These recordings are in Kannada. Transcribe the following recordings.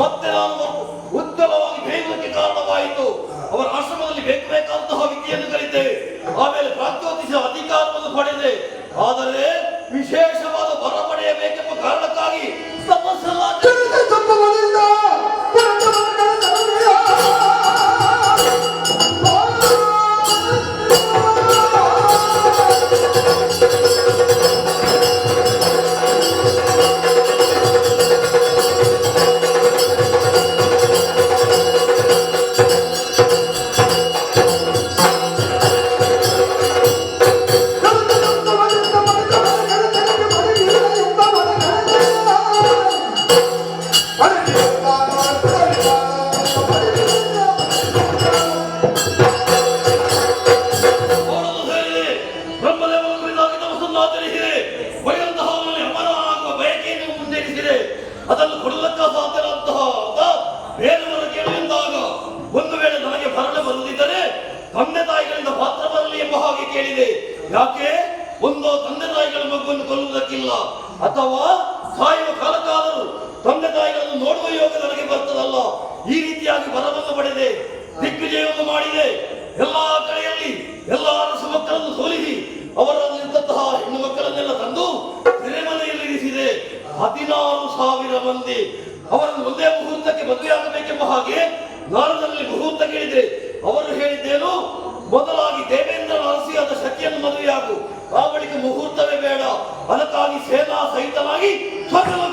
ಮತ್ತೆ ನಾನು ಉತ್ತಮವಾಗಿ ಬೇಯುವುದಕ್ಕೆ ಕಾರಣವಾಯಿತು. ಅವರ ಆಶ್ರಮದಲ್ಲಿ ಬೇಕು ಬೇಕಾದಂತಹ ವಿದ್ಯೆಯನ್ನು ಕಲಿತೆ. ಆಮೇಲೆ ಪ್ರಾಗ್ಜ್ಯೋತಿಷ ಅಧಿಕಾರವನ್ನು ಪಡೆದೆ. ಆದರೆ ಯಾಕೆ? ಒಂದು ತಂದೆ ತಾಯಿಗಳ ಮಗುವನ್ನು ಕೊಲ್ಲುವುದಕ್ಕಿಲ್ಲ. ಅಥವಾ ಸಾಯುವ ಕಾಲಕ್ಕಾದರೂ ತಂದೆ ತಾಯಿಗಳನ್ನು ನೋಡುವ ಯೋಗ ನನಗೆ ಬರ್ತದಲ್ಲ. ಈ ರೀತಿಯಾಗಿ ಬರವನ್ನು ಪಡೆದೆ, ದಿಗ್ವಿಜಯವನ್ನು ಮಾಡಿದೆ. ಎಲ್ಲಾ ಕಡೆಯಲ್ಲಿ ಎಲ್ಲಾ ಅರಸು ಸೋಲಿಸಿ ಸೋಲಿಸಿ ಅವರಲ್ಲಿದ್ದಂತಹ ಹೆಣ್ಣು ಮಕ್ಕಳನ್ನೆಲ್ಲ ತಂದು ಸೆರೆಮನೆಯಲ್ಲಿ ಇರಿಸಿದೆ. ಹದಿನಾರು ಸಾವಿರ ಮಂದಿ. ಅವರನ್ನು ಒಂದೇ ಮುಹೂರ್ತಕ್ಕೆ ಮದುವೆಯಾಗಬೇಕೆಂಬ ಹಾಗೆ ನಾರದಲ್ಲಿ ಮುಹೂರ್ತ ಕೇಳಿದೆ ಮದುವೆಯಾಗು ಆ ಮುಹೂರ್ತವೇ ಬೇಡ. ಅದಕ್ಕಾಗಿ ಸೇನಾ ಸಹಿತವಾಗಿ ಸ್ವರ್ಗಲೋಕದಲ್ಲಿ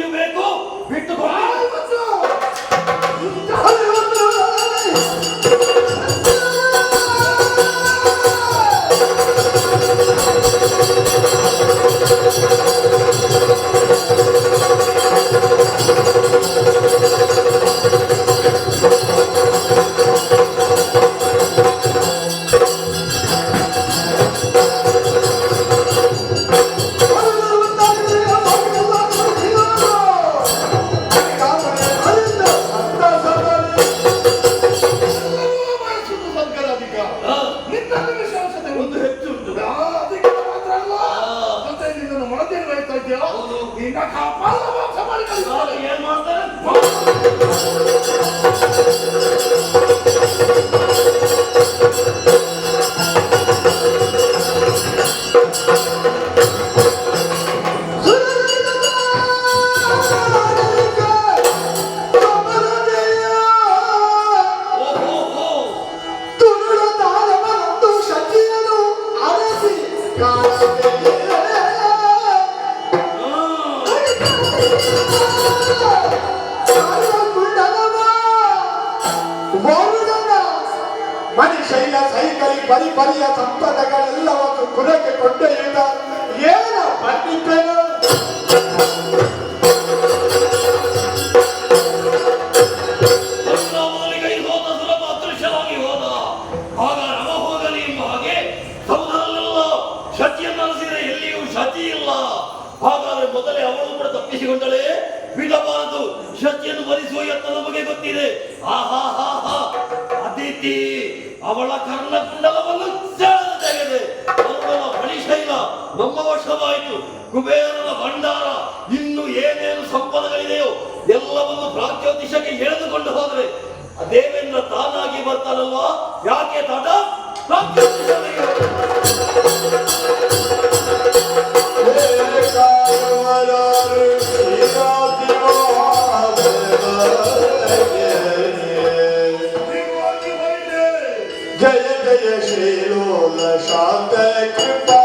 ಹಿಡಿಯಬೇಕು ಬಿಟ್ಟು ಸೈಕಲಿ ಪರಿ ಪರಿಯ ಸಂಪದಗಳೆಲ್ಲವನ್ನು ಕುಲಕ್ಕೆ ಕೊಂಡೊಯ್ಯುತ್ತ ಏನ ಪಂಡಿತನು ಅವಳ ಕರ್ಣಕುಂಡಲವನ್ನು ತೆಗೆದೆ. ಅವಳ ಬಲಿಶೈಲ ನಮ್ಮ ವಶವಾಯಿತು. ಕುಬೇರನ ಭಂಡಾರ ಇನ್ನು ಏನೇನು ಸಂಪದಗಳಿದೆಯೋ ಎಲ್ಲವನ್ನು ಪ್ರಾಚ್ಯೋತಿಷಕ್ಕೆ ಎಳೆದುಕೊಂಡು ಹೋದರೆ ದೇವೇಂದ್ರ ತಾನಾಗಿ ಬರ್ತಾನಲ್ವಾ? ಯಾಕೆ ತಾತ? ಪ್ರಾಗ್ಜ್ಯೋತಿಷನಿಗೆ शांत कृपा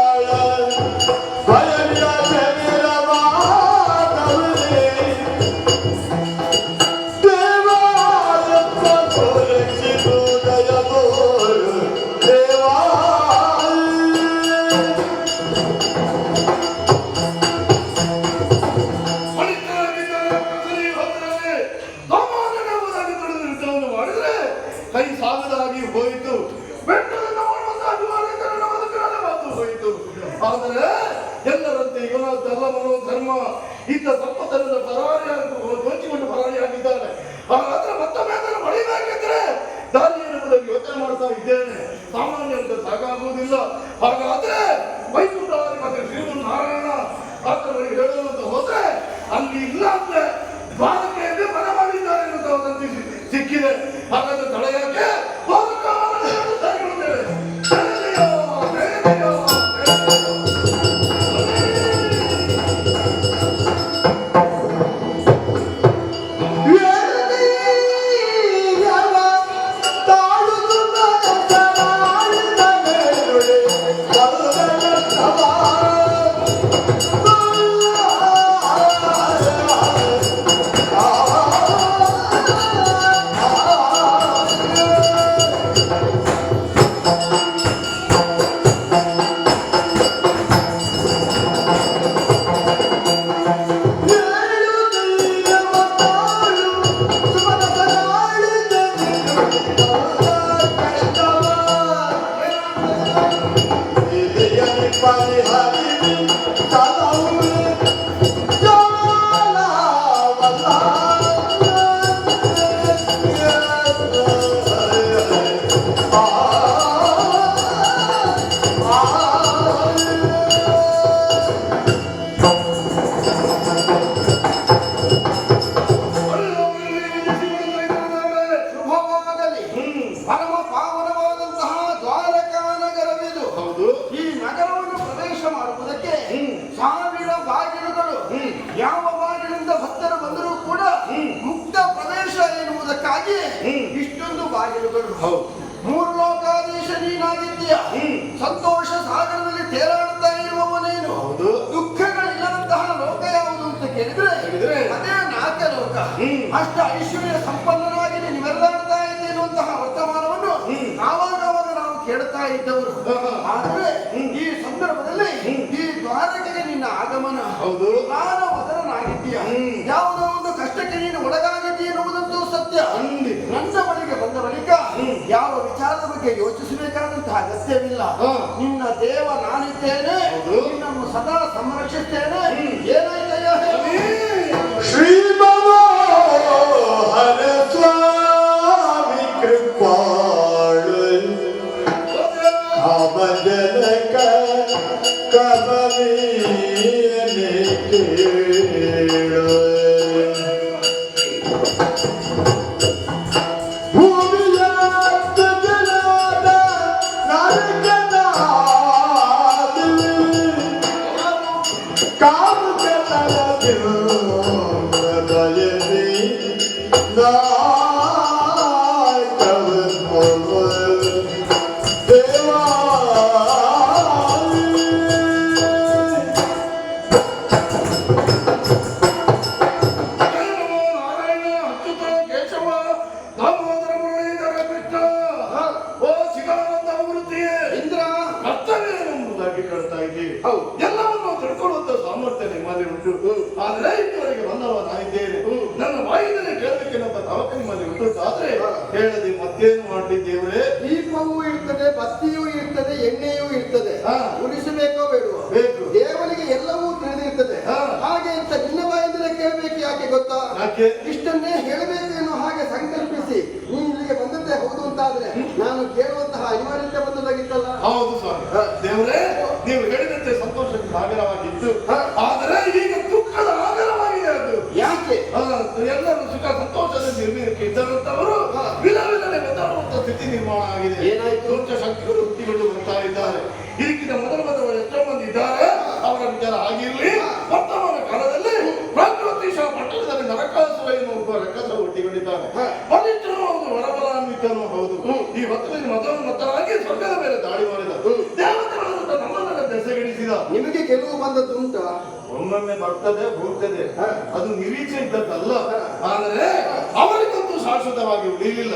ಯೋಚನೆ ಮಾಡ್ತಾ ಇದ್ದೇನೆ. ಸಾಮಾನ್ಯ ಅಂತ ಸಾಕಾಗುವುದಿಲ್ಲ. ಹಾಗಾದ್ರೆ ಮೈಸೂರು ಮತ್ತೆ ಶ್ರೀಮನ್ ನಾರಾಯಣ ಆತನಿಗೆ ಹೇಳುವಂತ ಹೋದ್ರೆ ಅಲ್ಲಿ ಇಲ್ಲ ಅಂದ್ರೆ ಅದೇ ನಾಲ್ಕ ಲೋಕ ಅಷ್ಟ ಐಶ್ವರ್ಯ ಸಂಪನ್ನನಾಗಿ ನೀನು ಇದೆ ಎನ್ನುವಂತಹ ವರ್ತಮಾನವನ್ನು ಹ್ಮ್. ಆವಾಗ ಆವಾಗ ನಾವು ಕೇಳ್ತಾ ಇದ್ದವರು. ಆದ್ರೆ ಈ ಸಂದರ್ಭದಲ್ಲಿ ಈ ದ್ವಾರಕೆಗೆ ನಿನ್ನ ಆಗಮನ. ಹೌದು. ನಾನು ವದರನಾಗಿದ್ದೀಯ ಹ್ಮ್. ಯಾವುದೋ ಒಂದು ಕಷ್ಟಕ್ಕೆ ನೀನು ಒಳಗಾಗಿದ್ದೀಯ ಎನ್ನುವುದಂತೂ ಸತ್ಯ. ನನ್ನ ಬಳಿಗೆ ಬಂದ ಬಳಿಕ ಯಾವ ವಿಚಾರದ ಬಗ್ಗೆ ಯೋಚಿಸಬೇಕಾದಂತಹ ಅಗತ್ಯವಿಲ್ಲ. ನಿನ್ನ ದೇವ ನಾನಿದ್ದೇನೆ. ನಿನ್ನನ್ನು ಸದಾ ಸಂರಕ್ಷಿಸ್ತೇನೆ. ಏನಾಯ್ತಯ್ಯ ಹೇಳಿ. Shiva Hare Swami ಅನಿವಾರ್ಯತೆ ಬಂದದಾಗಿತ್ತಲ್ಲ ಹೌದು ಸ್ವಾಮಿ. ದೇವರೇ ನೀವು ಹೇಳಿದಂತೆ ಸಂತೋಷಕ್ಕೆ ಸಾಗರವಾಗಿತ್ತು ಆದರೆ ಈಗ ದುಃಖದ ಆಗರವಾಗಿದೆ ಅದು. ಯಾಕೆ? ಎಲ್ಲರೂ ಸುಖ ಸಂತೋಷದಲ್ಲಿ ನಿರ್ಮೀರಕ್ಕೆ ಇದ್ದರಂತವರು ವಿಧನೆ ಬೆದರುವಂತ ಸ್ಥಿತಿ ನಿರ್ಮಾಣ ಆಗಿದೆ. ಏನಾಯ್ತು? ದುಷ್ಟ ಶಕ್ತಿಗಳು ಹುಟ್ಟಿಕೊಂಡು ಬರ್ತಾ ಇದ್ದಾರೆ. ಇದಕ್ಕಿಂತ ಮೊದಲು ಎಷ್ಟೋ ಮಂದಿ ಇದ್ದಾರೆ. ಅವರ ವಿಚಾರ ಆಗಿರ್ಲಿ ವರ್ತಮಾನ ಕಾಲದಲ್ಲಿ ಪ್ರಕೃತಿ ಪಟ್ಟಣದಲ್ಲಿ ನರಕಾಸುರ ಎನ್ನುವ ಒಬ್ಬ ರಕ್ಕಸ ಹುಟ್ಟಿಕೊಂಡಿದ್ದಾನೆ. ಬಲಿಷ್ಠನು ಹೌದು ವರಬಲಾನ್ವಿತನು ಹೌದು. ಈ ಹೊತ್ತದಲ್ಲಿ ಮತವನ್ನು ಮತವಾಗಿ ಸ್ವರ್ಗದ ಮೇಲೆ ದಾಳಿ ಮಾಡಿದ ದೇವತೆಗಳಂತ ನಮ್ಮನ್ನ ದೆಸೆಗಿಡಿಸಿದ ನಿಮಗೆ ಗೆಲುವು ಬಂದದ್ದು ಉಂಟ? ಒಮ್ಮೊಮ್ಮೆ ಬರ್ತದೆ ಹೋಗ್ತದೆ. ಅದು ನಿರೀಕ್ಷೆ ಇದ್ದದ್ದಲ್ಲ. ಆದರೆ ಅವರಿಗಂತೂ ಶಾಶ್ವತವಾಗಿ ಉಳಿಯಲಿಲ್ಲ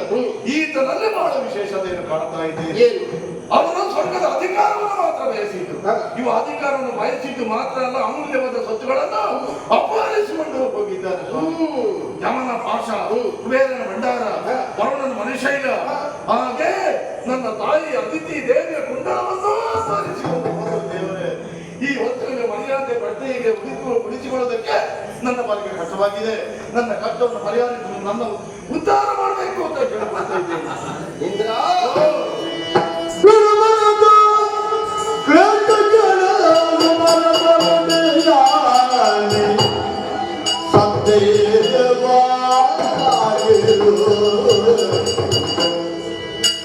ಈತನಲ್ಲೇ ಬಹಳ ವಿಶೇಷತೆಯನ್ನು ಕಾಣ್ತಾ ಇದ್ದೇನೆ ಅವರು ಸ್ವರ್ಗದ ಅಧಿಕಾರವನ್ನು ಮಾತ್ರ ಬಯಸಿದ್ದು. ಇವು ಅಧಿಕಾರವನ್ನು ಬಯಸಿದ್ದು ಮಾತ್ರ ಅಲ್ಲ ಅಮೂಲ್ಯವಾದ ಸ್ವತ್ತುಗಳನ್ನು ಅಪಹರಿಸಿಕೊಂಡು ಹೋಗಿದ್ದಾರೆ. ಯಮನ ಪಾಶ ಕುಬೇರನ ಭಂಡಾರ ವರುಣನ ಮನುಷ್ಯ ಹಾಗೆ ನನ್ನ ತಾಯಿ ಅತಿಥಿ ದೇವಿಯ ಕುಂಡಲವನ್ನು ಹೋದರು ದೇವರೇ. ಈ ಹೊತ್ತಿನಲ್ಲಿ ಮರ್ಯಾದೆ ಬಟ್ಟೆಗೆ ಉಳಿದು ಉಳಿಸಿಕೊಳ್ಳೋದಕ್ಕೆ ನನ್ನ ಪಾಲಿಗೆ ಕಷ್ಟವಾಗಿದೆ. ನನ್ನ ಕಷ್ಟವನ್ನು ಮರ್ಯಾದೆ ನನ್ನ ಉದ್ಧಾರ ಮಾಡಬೇಕು ಅಂತ ಕೇಳ್ಕೊಳ್ತಾ ಇದ್ದೇನೆ. ಇಂದ್ರ!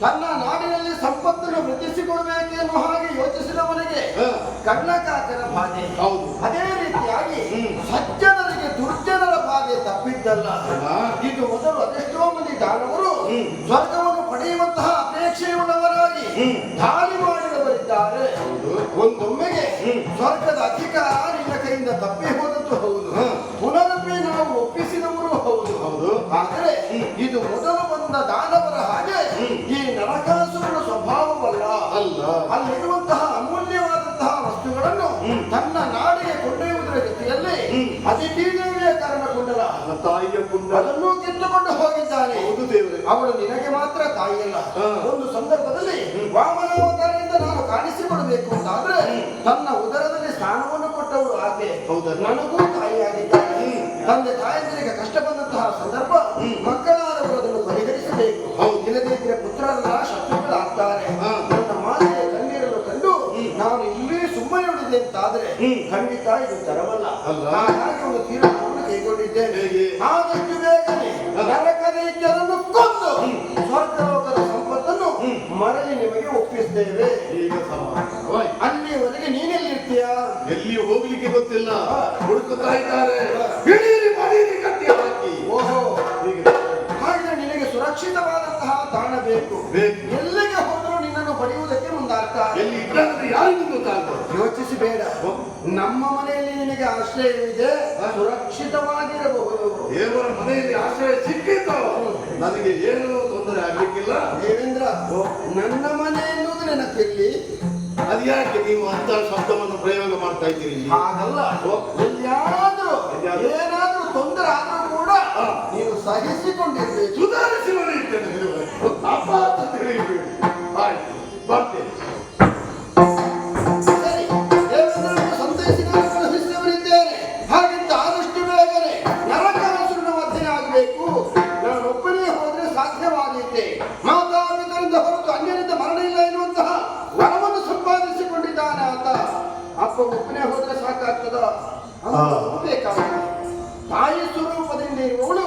ತನ್ನ ನಾಡಿನಲ್ಲಿ ಸಂಪತ್ತನ್ನು ವೃದ್ಧಿಸಿಕೊಳ್ಬೇಕೆನ್ನುವ ಹಾಗೆ ಯೋಚಿಸಿದವನಿಗೆ ಹ. ಕರ್ಣಕಾಕರ ಬಾಧೆ. ಹೌದು. ಅದೇ ರೀತಿಯಾಗಿ ಸಜ್ಜನರಿಗೆ ದುರ್ಜನರ ಬಾಧೆ ತಪ್ಪಿದ್ದಲ್ಲ. ಇದು ಮೊದಲು ಅದೆಷ್ಟೋ ಮಂದಿ ದಾನವರು ಸ್ವರ್ಗವನ್ನು ಪಡೆಯುವಂತಹ ಅಪೇಕ್ಷೆಯುಳ್ಳವರಾಗಿ ದಾಳಿ ಮಾಡಿದವರಿದ್ದಾರೆ. ಒಂದೊಮ್ಮೆಗೆ ಸ್ವರ್ಗದ ಅಧಿಕಾರ ನಿನ್ನ ಕೈಯಿಂದ ತಪ್ಪಿ ಹೌದು ಆದರೆ ಇದು ಮೊದಲು ಬಂದ ದಾನವರ ಹಾಗೆ ಈ ನರಕಾಸುರನ ಸ್ವಭಾವವಲ್ಲ. ಅಲ್ಲ. ಅಲ್ಲಿರುವಂತಹ ಅಮೂಲ್ಯವಾದಂತಹ ವಸ್ತುಗಳನ್ನು ತನ್ನ ನಾಡಿಗೆ ಕೊಂಡೊಯ್ಯುವುದರ ಜೊತೆಯಲ್ಲಿ ಅತಿಥಿದೇವಿಯ ಕಾರಣ ನನ್ನ ತಾಯಿಯ ಕುಂಡ ಅದನ್ನು ಕಿತ್ತುಕೊಂಡು ಹೋಗಿದ್ದಾನೆ. ಹೌದು ದೇವರೇ. ಅವಳು ನಿನಗೆ ಮಾತ್ರ ತಾಯಿಯಲ್ಲ. ಒಂದು ಸಂದರ್ಭದಲ್ಲಿ ವಾಮನಾವತಾರದಿಂದ ನಾನು ಅಂತ ಅಂತಾದ್ರೆ ತನ್ನ ಉದರದಲ್ಲಿ ಸ್ಥಾನವನ್ನು ಕೊಟ್ಟವಳು ಆಕೆ. ಹೌದು ನನಗೂ ತಾಯಿಯಾಗಿದ್ದಾಳೆ. ತಂದೆ ತಾಯಂದಿರಿಗೆ ಕಷ್ಟ ಬಂದಂತಹ ಸಂದರ್ಭ ಮಕ್ಕಳಾದವರು ಅದನ್ನು ಪರಿಹರಿಸಬೇಕು ಹೌದು. ಇಲ್ಲದೇ ಇದ್ರೆ ಪುತ್ರರೆಲ್ಲ ಶತ್ರುಗಳಾಗ್ತಾರೆ. ನನ್ನ ಮಾತೆಯ ಕಣ್ಣೀರನ್ನು ಕಂಡು ನಾನು ಇಲ್ಲಿ ಸುಮ್ಮನೆ ಉಳಿದೆ ಅಂತಾದ್ರೆ ಖಂಡಿತ ಇದು ತರವಲ್ಲ? ಹಾಗಾಗಿ ಒಂದು ತೀರ್ಮಾನವನ್ನು ಕೈಗೊಂಡಿದ್ದೇನೆ? ಆದಷ್ಟು ಬೇಗನೆ ನರಕದೈತ್ಯರನ್ನು ಕೊಂದು ಒಪ್ಪಿಸ್ತೇವೆ. ಈಗ ಸಮಾಧಾನವಾಗಿ ಅಲ್ಲಿವರೆಗೆ ನೀನೆಲ್ಲಿ ನೀನೆಲ್ಲಿರ್ತೀಯ ಎಲ್ಲಿ ಹೋಗ್ಲಿಕ್ಕೆ ಗೊತ್ತಿಲ್ಲ. ಹುಡುಕುತ್ತಾ ಇದ್ದಾರೆ. ಹಿಡೀರಿ ಹಾಕಿ. ಓಹೋ. ಹೀಗೆ. ನಿನಗೆ ಸುರಕ್ಷಿತವಾದಂತಹ ತಾಣ ಬೇಕು. ಬೇಕು. ಎಲ್ಲಿಗೆ ಹೋದರೂ ನಿನ್ನನ್ನು ಮುಂದಾಗ್ತಾರೆ ಎಲ್ಲಿ ಇದ್ದಾಗಂದ್ರೆ ಯಾರಿಗೂ ಗೊತ್ತಾಗ್ತದೆ ಯೋಚಿಸಬೇಡ. ನಮ್ಮ ಮನೆಯಲ್ಲಿ ನಿನಗೆ ಇದೆ ಸುರಕ್ಷಿತವಾಗಿರಬಹುದು. ದೇವರ ಮನೆಯಲ್ಲಿ ಆಶ್ರಯ ಸಿಕ್ಕಿತ್ತು. ನನಗೆ ಏನು ತೊಂದರೆ ಆಗ್ಲಿಕ್ಕಿಲ್ಲ. ದೇವೇಂದ್ರ ನನ್ನ ಮನೆ ಎನ್ನುವುದು ಅದು ಅದ್ಯಾಕೆ ನೀವು ಅಂತ ಶಬ್ದವನ್ನು ಪ್ರಯೋಗ ಮಾಡ್ತಾ ಇದ್ದೀರಿ? ಹಾಗಲ್ಲ. ಎಲ್ಲಿಯಾದ್ರೂ? ಏನಾದ್ರೂ ತೊಂದರೆ ಆದ್ರೂ ಕೂಡ. ನೀವು ಸಹಿಸಿಕೊಂಡಿರ್ಬೇಕು. ಸುಧಾರಿಸಿ ಮನೆ ಅಪ್ಪ ಅಂತ ತಿಳಿಯಬೇಡಿ ಆಯ್ತು. ತಾಯಿ ಸ್ವರೂಪದಿಂದ ಇರುವವಳು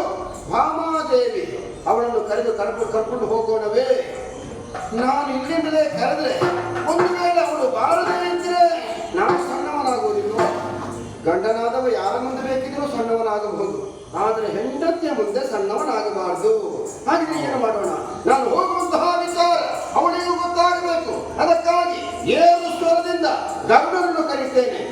ವಾಮಾದೇವಿ. ಅವಳನ್ನು ಕರೆದು ಕರ್ಕೊಂಡು ಕರ್ಕೊಂಡು ಹೋಗೋಣವೇ. ನಾನು ಇಲ್ಲಿಂದಲೇ ಕರೆದ್ರೆ ಒಂದು ವೇಳೆ ಅವಳು ಬಾರದೇ ಇದ್ರೆ ನಾನು ಸಣ್ಣವನಾಗುವುದಿಲ್ಲ. ಗಂಡನಾದವ ಯಾರ ಮುಂದೆ ಬೇಕಿದ್ರೂ ಸಣ್ಣವನಾಗಬಹುದು. ಆದರೆ ಹೆಂಡತಿಯ ಮುಂದೆ ಸಣ್ಣವನಾಗಬಾರದು. ಹಾಗೆ ಏನು ಮಾಡೋಣ? ನಾನು ಹೋಗುವಂತಹ ವಿಚಾರ ಅವಳಿಗೂ ಗೊತ್ತಾಗಬೇಕು. ಅದಕ್ಕಾಗಿ ಏನು ಸ್ವರದಿಂದ ಗಂಡನನ್ನು ಕರೀತೇನೆ.